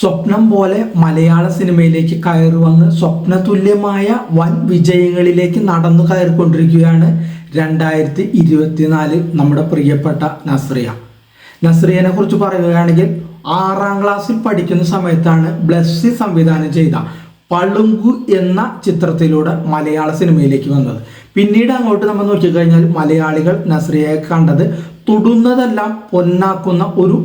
സ്വപ്നം പോലെ മലയാള സിനിമയിലേക്ക് കയറി വന്ന് സ്വപ്നതുല്യമായ വൻ വിജയങ്ങളിലേക്ക് നടന്നു കയറിക്കൊണ്ടിരിക്കുകയാണ് രണ്ടായിരത്തി ഇരുപത്തിനാല് നമ്മുടെ പ്രിയപ്പെട്ട നസ്രിയ. നസ്രിയനെ കുറിച്ച് പറയുകയാണെങ്കിൽ ആറാം ക്ലാസ്സിൽ പഠിക്കുന്ന സമയത്താണ് ബ്ലസ്സി സംവിധാനം ചെയ്ത പളുങ്കു എന്ന ചിത്രത്തിലൂടെ മലയാള സിനിമയിലേക്ക് വന്നത്. പിന്നീട് അങ്ങോട്ട് നമ്മൾ നോക്കിക്കഴിഞ്ഞാൽ മലയാളികൾ നസ്രിയയെ കണ്ടത് തൊടുന്നതെല്ലാം പൊന്നാക്കുന്ന ഒരു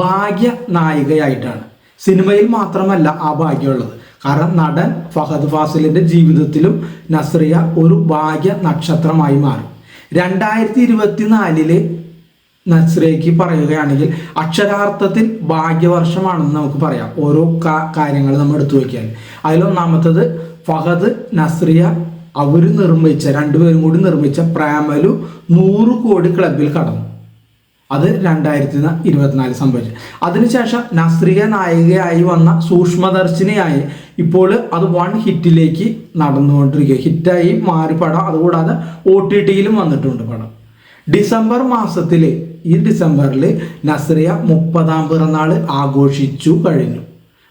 ഭാഗ്യ നായികയായിട്ടാണ്. സിനിമയിൽ മാത്രമല്ല ആ ഭാഗ്യമുള്ളത്. കാരണം നടൻ ഫഹദ് ഫാസിലിന്റെ ജീവിതത്തിലും നസ്രിയ ഒരു ഭാഗ്യ നക്ഷത്രമായി മാറി. രണ്ടായിരത്തി ഇരുപത്തിനാലിൽ നസ്രിയക്ക് പറയുകയാണെങ്കിൽ അക്ഷരാർത്ഥത്തിൽ ഭാഗ്യവർഷമാണെന്ന് നമുക്ക് പറയാം. ഓരോ കാര്യങ്ങൾ നമ്മൾ എടുത്തു വയ്ക്കാൻ അതിലൊന്നാമത്തത് ഫഹദ് നസ്രിയ അവർ നിർമ്മിച്ച രണ്ടുപേരും കൂടി നിർമ്മിച്ച പ്രാമലു നൂറ് കോടി ക്ലബിൽ കടന്നു. അത് രണ്ടായിരത്തി ഇരുപത്തിനാല് സംഭവിച്ചു അതിനുശേഷം നസ്രിയ നായികയായി വന്ന സൂക്ഷ്മദർശിനിയായി ഇപ്പോൾ അത് വൺ ഹിറ്റിലേക്ക് നടന്നുകൊണ്ടിരിക്കുക ഹിറ്റായി മാറി പടം. അതുകൂടാതെ ഒ ടി ടിയിലും വന്നിട്ടുണ്ട് പടം. ഡിസംബർ മാസത്തിൽ ഈ ഡിസംബറിൽ നസ്രിയ മുപ്പതാം പിറന്നാൾ ആഘോഷിച്ചു കഴിഞ്ഞു.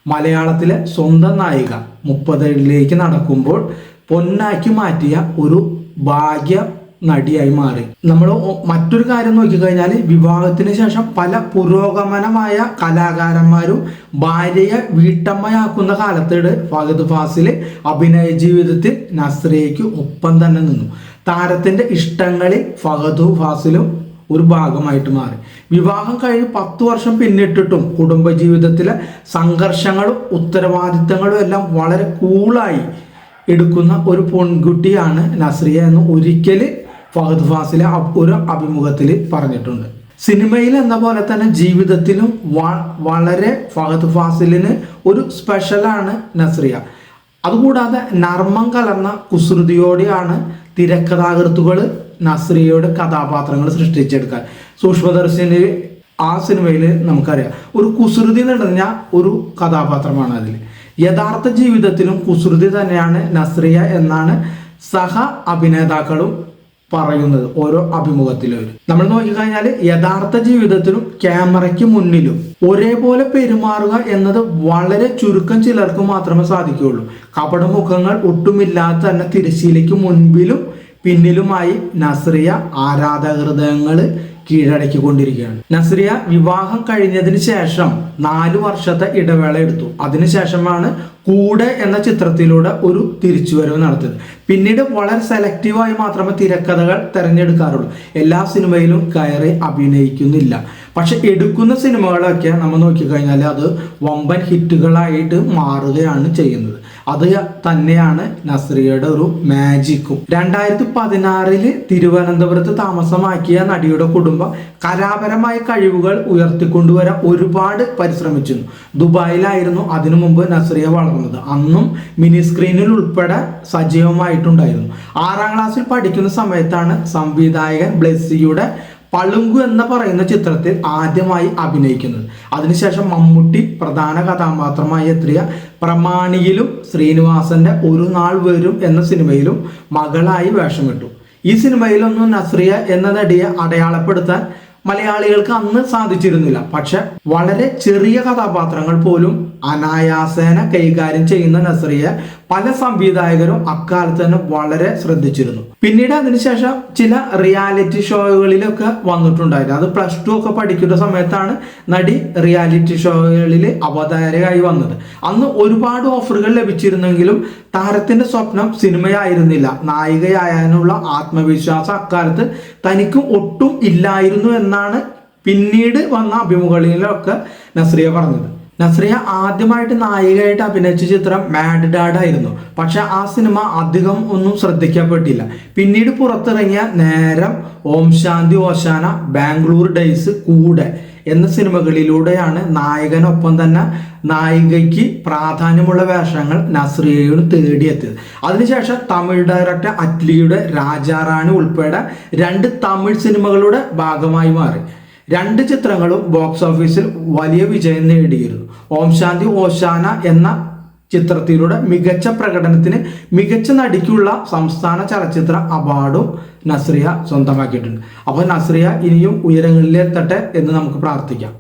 മലയാളത്തിലെ സ്വന്തം നായിക മുപ്പതിലേക്ക് നടക്കുമ്പോൾ പൊന്നാക്കി മാറ്റിയ ഒരു ഭാഗ്യ നടിയായി മാറി. നമ്മൾ മറ്റൊരു കാര്യം നോക്കിക്കഴിഞ്ഞാൽ വിവാഹത്തിന് ശേഷം പല പുരോഗമനമായ കലാകാരന്മാരും ഭാര്യയെ വീട്ടമ്മയാക്കുന്ന കാലത്തേട് ഫഹദ് ഫാസിൽ അഭിനയ ജീവിതത്തിൽ നസ്രിയയ്ക്ക് ഒപ്പം തന്നെ നിന്നു. താരത്തിന്റെ ഇഷ്ടങ്ങളിൽ ഫഹദു ഫാസിലും ഒരു ഭാഗമായിട്ട് മാറി. വിവാഹം കഴിഞ്ഞ് പത്ത് വർഷം പിന്നിട്ടിട്ടും കുടുംബജീവിതത്തിലെ സംഘർഷങ്ങളും ഉത്തരവാദിത്തങ്ങളും എല്ലാം വളരെ കൂളായി എടുക്കുന്ന ഒരു പെൺകുട്ടിയാണ് നസ്രിയ എന്ന് ഒരിക്കൽ ഫഹദ് ഫാസിലെ ഒരു അഭിമുഖത്തിൽ പറഞ്ഞിട്ടുണ്ട്. സിനിമയിൽ എന്ന പോലെ തന്നെ ജീവിതത്തിലും വളരെ ഫഹദ് ഫാസിലിന് ഒരു സ്പെഷ്യലാണ് നസ്രിയ. അതുകൂടാതെ നർമ്മം കലർന്ന കുസൃതിയോടെയാണ് തിരക്കഥാകൃത്തുകൾ നസ്രിയയുടെ കഥാപാത്രങ്ങൾ സൃഷ്ടിച്ചെടുക്കാൻ. സൂക്ഷ്മദർശിനി ആ സിനിമയിൽ നമുക്കറിയാം. ഒരു കുസൃതി നിറഞ്ഞ ഒരു കഥാപാത്രമാണ് അതിൽ. യഥാർത്ഥ ജീവിതത്തിലും കുസൃതി തന്നെയാണ് നസ്രിയ എന്നാണ് സഹ അഭിനേതാക്കളും പറയുന്നത് ഓരോ അഭിമുഖത്തിലും. നമ്മൾ നോക്കിക്കഴിഞ്ഞാൽ യഥാർത്ഥ ജീവിതത്തിലും ക്യാമറയ്ക്ക് മുന്നിലും ഒരേപോലെ പെരുമാറുക എന്നത് വളരെ ചുരുക്കം ചിലർക്ക് മാത്രമേ സാധിക്കുകയുള്ളൂ. കപടമുഖങ്ങൾ ഒട്ടുമില്ലാത്ത തന്നെ തിരശ്ശീലയ്ക്ക് മുൻപിലും പിന്നിലുമായി നസ്രിയ ആരാധകൃതങ്ങൾ കീഴടക്കിക്കൊണ്ടിരിക്കുകയാണ്. നസ്രിയ വിവാഹം കഴിഞ്ഞതിന് ശേഷം നാലു വർഷത്തെ ഇടവേള എടുത്തു. അതിനുശേഷമാണ് കൂടെ എന്ന ചിത്രത്തിലൂടെ ഒരു തിരിച്ചുവരവ് നടത്തിയത്. പിന്നീട് വളരെ സെലക്റ്റീവായി മാത്രമേ തിരക്കഥകൾ തിരഞ്ഞെടുക്കാറുള്ളൂ. എല്ലാ സിനിമയിലും കയറി അഭിനയിക്കുന്നില്ല. പക്ഷെ എടുക്കുന്ന സിനിമകളൊക്കെ നമ്മൾ നോക്കിക്കഴിഞ്ഞാൽ അത് വമ്പൻ ഹിറ്റുകളായിട്ട് മാറുകയാണ് ചെയ്യുന്നത്. അത് തന്നെയാണ് നസ്രിയയുടെ ഒരു മാജിക്കും രണ്ടായിരത്തി പതിനാറിൽ തിരുവനന്തപുരത്ത് താമസമാക്കിയ നടിയുടെ കുടുംബം കലാപരമായ കഴിവുകൾ ഉയർത്തിക്കൊണ്ടുവരാൻ ഒരുപാട് പരിശ്രമിച്ചിരുന്നു. ദുബായിലായിരുന്നു അതിനു മുമ്പ് നസ്രിയ വളർന്നത്. അന്നും മിനി സ്ക്രീനിൽ ഉൾപ്പെടെ സജീവമായിട്ടുണ്ടായിരുന്നു. ആറാം ക്ലാസ്സിൽ പഠിക്കുന്ന സമയത്താണ് സംവിധായകൻ ബ്ലെസ്സിയുടെ പളുങ്കു എന്ന് പറയുന്ന ചിത്രത്തിൽ ആദ്യമായി അഭിനയിക്കുന്നത്. അതിനുശേഷം മമ്മൂട്ടി പ്രധാന കഥാപാത്രമായി എത്തിയ പ്രമാണിയിലും ശ്രീനിവാസന്റെ ഒരു നാൾ വരും എന്ന സിനിമയിലും മകളായി വേഷമിട്ടു. ഈ സിനിമയിലൊന്നും നസ്രിയ എന്ന നടിയെ അടയാളപ്പെടുത്താൻ മലയാളികൾക്ക് അന്ന് സാധിച്ചിരുന്നില്ല. പക്ഷെ വളരെ ചെറിയ കഥാപാത്രങ്ങൾ പോലും അനായാസേന കൈകാര്യം ചെയ്യുന്ന നസ്രിയെ പല സംവിധായകരും അക്കാലത്ത് തന്നെ വളരെ ശ്രദ്ധിച്ചിരുന്നു. പിന്നീട് അതിനുശേഷം ചില റിയാലിറ്റി ഷോകളിലൊക്കെ വന്നിട്ടുണ്ടായിരുന്നു. അത് പ്ലസ് ടു ഒക്കെ പഠിക്കുന്ന സമയത്താണ് നടി റിയാലിറ്റി ഷോകളിൽ അവതാരകയായി വന്നത്. അന്ന് ഒരുപാട് ഓഫറുകൾ ലഭിച്ചിരുന്നെങ്കിലും താരത്തിന്റെ സ്വപ്നം സിനിമയായിരുന്നില്ല. നായികയായാനുള്ള ആത്മവിശ്വാസം അക്കാലത്ത് തനിക്ക് ഒട്ടും ഇല്ലായിരുന്നു എന്നാണ് പിന്നീട് വന്ന അഭിമുഖങ്ങളിലൊക്കെ നസ്രിയ പറഞ്ഞത്. നസ്രിയ ആദ്യമായിട്ട് നായികയായിട്ട് അഭിനയിച്ച ചിത്രം മാഡ് ഡാഡ് ആയിരുന്നു. പക്ഷെ ആ സിനിമ അധികം ഒന്നും ശ്രദ്ധിക്കപ്പെട്ടില്ല. പിന്നീട് പുറത്തിറങ്ങിയ നേരം ഓം ശാന്തി ഓശാന ബാംഗ്ലൂർ ഡേയ്സ് കൂടെ എന്ന സിനിമകളിലൂടെയാണ് നായകനൊപ്പം തന്നെ നായികയ്ക്ക് പ്രാധാന്യമുള്ള വേഷങ്ങൾ നസ്രിയയോട് തേടിയെത്തിയത്. അതിനുശേഷം തമിഴ് ഡയറക്ടർ അറ്റ്ലിയുടെ രാജാറാണി ഉൾപ്പെടെ രണ്ട് തമിഴ് സിനിമകളുടെ ഭാഗമായി മാറി. രണ്ട് ചിത്രങ്ങളും ബോക്സ് ഓഫീസിൽ വലിയ വിജയം നേടിയിരുന്നു. ഓം ശാന്തി ഓശാന എന്ന ചിത്രത്തിലൂടെ മികച്ച പ്രകടനത്തിന് മികച്ച നടിക്കുള്ള സംസ്ഥാന ചലച്ചിത്ര അവാർഡും നസ്രിയ സ്വന്തമാക്കിയിട്ടുണ്ട്. അപ്പോൾ നസ്രിയ ഇനിയും ഉയരങ്ങളിലെത്തട്ടെ എന്ന് നമുക്ക് പ്രാർത്ഥിക്കാം.